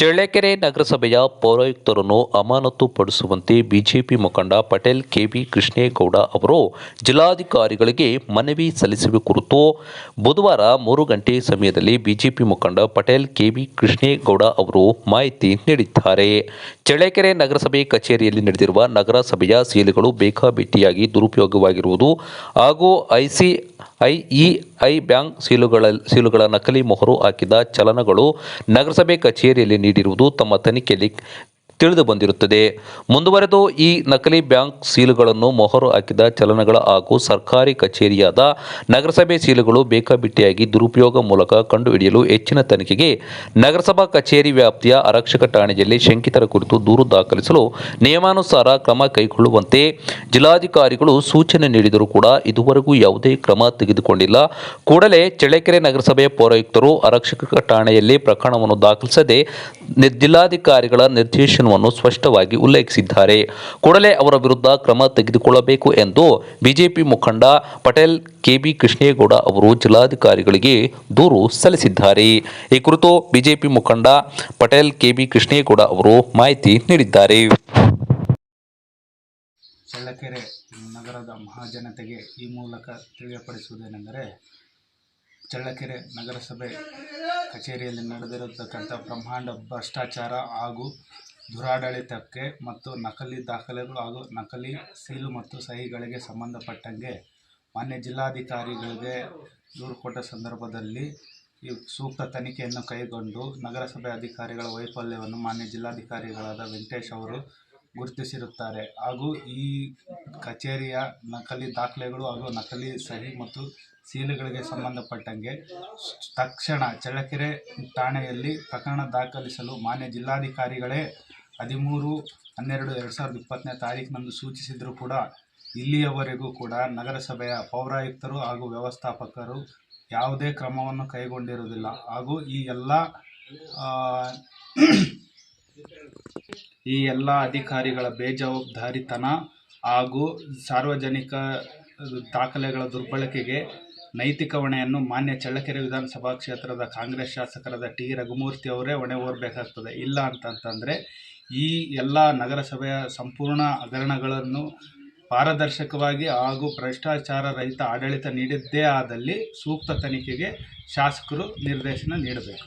ಚಳ್ಳಕೆರೆ ನಗರಸಭೆಯ ಪೌರಾಯುಕ್ತರನ್ನು ಅಮಾನತುಪಡಿಸುವಂತೆ ಬಿಜೆಪಿ ಮುಖಂಡ ಪಟೇಲ್ ಕೆಬಿ ಕೃಷ್ಣೇಗೌಡ ಅವರು ಜಿಲ್ಲಾಧಿಕಾರಿಗಳಿಗೆ ಮನವಿ ಸಲ್ಲಿಸುವ ಕುರಿತು ಬುಧವಾರ ಮೂರು ಗಂಟೆ ಸಮಯದಲ್ಲಿ ಬಿಜೆಪಿ ಮುಖಂಡ ಪಟೇಲ್ ಕೆಬಿ ಕೃಷ್ಣೇಗೌಡ ಅವರು ಮಾಹಿತಿ ನೀಡಿದ್ದಾರೆ. ಚಳ್ಳಕೆರೆ ನಗರಸಭೆ ಕಚೇರಿಯಲ್ಲಿ ನಡೆದಿರುವ ನಗರಸಭೆಯ ಸೀಲುಗಳು ಬೇಕಾಬಿಟ್ಟಿಯಾಗಿ ದುರುಪಯೋಗವಾಗಿರುವುದು ಹಾಗೂ ಐಸಿ ಐಇಐ ಬ್ಯಾಂಕ್ ಸೀಲುಗಳ ಸೀಲುಗಳ ನಕಲಿ ಮೊಹರು ಹಾಕಿದ ಚಲನಗಳು ನಗರಸಭೆ ಕಚೇರಿಯಲ್ಲಿ ನೀಡಿರುವುದು ತಮ್ಮ ತನಿಖೆಯಲ್ಲಿ ತಿಳಿದು ಬಂದಿರುತ್ತದೆ. ಮುಂದುವರೆದು ಈ ನಕಲಿ ಬ್ಯಾಂಕ್ ಸೀಲುಗಳನ್ನು ಮೊಹರು ಹಾಕಿದ ಚಲನಗಳ ಹಾಗೂ ಸರ್ಕಾರಿ ಕಚೇರಿಯಾದ ನಗರಸಭೆ ಸೀಲುಗಳು ಬೇಕಾಬಿಟ್ಟಿಯಾಗಿ ದುರುಪಯೋಗ ಮೂಲಕ ಕಂಡುಹಿಡಿಯಲು ಹೆಚ್ಚಿನ ತನಿಖೆಗೆ ನಗರಸಭಾ ಕಚೇರಿ ವ್ಯಾಪ್ತಿಯ ಆರಕ್ಷಕ ಠಾಣೆಯಲ್ಲಿ ಶಂಕಿತರ ಕುರಿತು ದೂರು ದಾಖಲಿಸಲು ನಿಯಮಾನುಸಾರ ಕ್ರಮ ಕೈಗೊಳ್ಳುವಂತೆ ಜಿಲ್ಲಾಧಿಕಾರಿಗಳು ಸೂಚನೆ ನೀಡಿದರೂ ಕೂಡ ಇದುವರೆಗೂ ಯಾವುದೇ ಕ್ರಮ ತೆಗೆದುಕೊಂಡಿಲ್ಲ. ಕೂಡಲೇ ಚಳ್ಳಕೆರೆ ನಗರಸಭೆ ಪೌರಾಯುಕ್ತರು ಆರಕ್ಷಕ ಠಾಣೆಯಲ್ಲಿ ಪ್ರಕರಣವನ್ನು ದಾಖಲಿಸದೆ ಜಿಲ್ಲಾಧಿಕಾರಿಗಳ ನಿರ್ದೇಶನವನ್ನು ಸ್ಪಷ್ಟವಾಗಿ ಉಲ್ಲೇಖಿಸಿದ್ದಾರೆ. ಕೂಡಲೇ ಅವರ ವಿರುದ್ಧ ಕ್ರಮ ತೆಗೆದುಕೊಳ್ಳಬೇಕು ಎಂದು ಬಿಜೆಪಿ ಮುಖಂಡ ಪಟೇಲ್ ಕೆಬಿ ಕೃಷ್ಣೇಗೌಡ ಅವರು ಜಿಲ್ಲಾಧಿಕಾರಿಗಳಿಗೆ ದೂರು ಸಲ್ಲಿಸಿದ್ದಾರೆ. ಈ ಕುರಿತು ಬಿಜೆಪಿ ಮುಖಂಡ ಪಟೇಲ್ ಕೆಬಿ ಕೃಷ್ಣೇಗೌಡ ಅವರು ಮಾಹಿತಿ ನೀಡಿದ್ದಾರೆ. ಚಳ್ಳಕೆರೆ ನಗರದ ಮಹಾಜನತೆಗೆ ಈ ಮೂಲಕ ತಿಳಿಯಪಡಿಸುವುದೇನೆಂದರೆ ಚಳ್ಳಕೆರೆ ನಗರಸಭೆ ಕಚೇರಿಯಲ್ಲಿ ನಡೆದಿರತಕ್ಕಂಥ ಬ್ರಹ್ಮಾಂಡ ಭ್ರಷ್ಟಾಚಾರ ಹಾಗೂ ದುರಾಡಳಿತಕ್ಕೆ ಮತ್ತು ನಕಲಿ ದಾಖಲೆಗಳು ಹಾಗೂ ನಕಲಿ ಸೀಲು ಮತ್ತು ಸಹಿಗಳಿಗೆ ಸಂಬಂಧಪಟ್ಟಂಗೆ ಮಾನ್ಯ ಜಿಲ್ಲಾಧಿಕಾರಿಗಳಿಗೆ ದೂರು ಕೊಟ್ಟ ಸಂದರ್ಭದಲ್ಲಿ ಈ ಸೂಕ್ತ ತನಿಖೆಯನ್ನು ಕೈಗೊಂಡು ನಗರಸಭೆ ಅಧಿಕಾರಿಗಳ ವೈಫಲ್ಯವನ್ನು ಮಾನ್ಯ ಜಿಲ್ಲಾಧಿಕಾರಿಗಳಾದ ವೆಂಕಟೇಶ್ ಅವರು ಗುರುತಿಸಿರುತ್ತಾರೆ. ಹಾಗೂ ಈ ಕಚೇರಿಯ ನಕಲಿ ದಾಖಲೆಗಳು ಹಾಗೂ ನಕಲಿ ಸಹಿ ಮತ್ತು ಸೀಲುಗಳಿಗೆ ಸಂಬಂಧಪಟ್ಟಂಗೆ ತಕ್ಷಣ ಚಳ್ಳಕೆರೆ ಠಾಣೆಯಲ್ಲಿ ಪ್ರಕರಣ ದಾಖಲಿಸಲು ಮಾನ್ಯ ಜಿಲ್ಲಾಧಿಕಾರಿಗಳೇ ಹದಿಮೂರು, ಹನ್ನೆರಡು, ಎರಡು ಸಾವಿರದ ಇಪ್ಪತ್ತನೇ ತಾರೀಕಿನಂದು ಸೂಚಿಸಿದರೂ ಕೂಡ ಇಲ್ಲಿಯವರೆಗೂ ಕೂಡ ನಗರಸಭೆಯ ಪೌರಾಯುಕ್ತರು ಹಾಗೂ ವ್ಯವಸ್ಥಾಪಕರು ಯಾವುದೇ ಕ್ರಮವನ್ನು ಕೈಗೊಂಡಿರುವುದಿಲ್ಲ. ಹಾಗೂ ಈ ಎಲ್ಲ ಈ ಎಲ್ಲ ಅಧಿಕಾರಿಗಳ ಬೇಜವಾಬ್ದಾರಿತನ ಹಾಗೂ ಸಾರ್ವಜನಿಕ ದಾಖಲೆಗಳ ದುರ್ಬಳಕೆಗೆ ನೈತಿಕ ಹೊಣೆಯನ್ನು ಮಾನ್ಯ ಚಳ್ಳಕೆರೆ ವಿಧಾನಸಭಾ ಕ್ಷೇತ್ರದ ಕಾಂಗ್ರೆಸ್ ಶಾಸಕರಾದ ಟಿ ರಘುಮೂರ್ತಿ ಅವರೇ ಹೊಣೆ ಹೊರಬೇಕಾಗ್ತದೆ. ಇಲ್ಲ ಅಂತಂತಂದರೆ ಈ ಎಲ್ಲ ನಗರಸಭೆಯ ಸಂಪೂರ್ಣ ಹಗರಣಗಳನ್ನು ಪಾರದರ್ಶಕವಾಗಿ ಹಾಗೂ ಭ್ರಷ್ಟಾಚಾರ ರಹಿತ ಆಡಳಿತ ನೀಡಿದ್ದೇ ಆದಲ್ಲಿ ಸೂಕ್ತ ತನಿಖೆಗೆ ಶಾಸಕರು ನಿರ್ದೇಶನ ನೀಡಬೇಕು.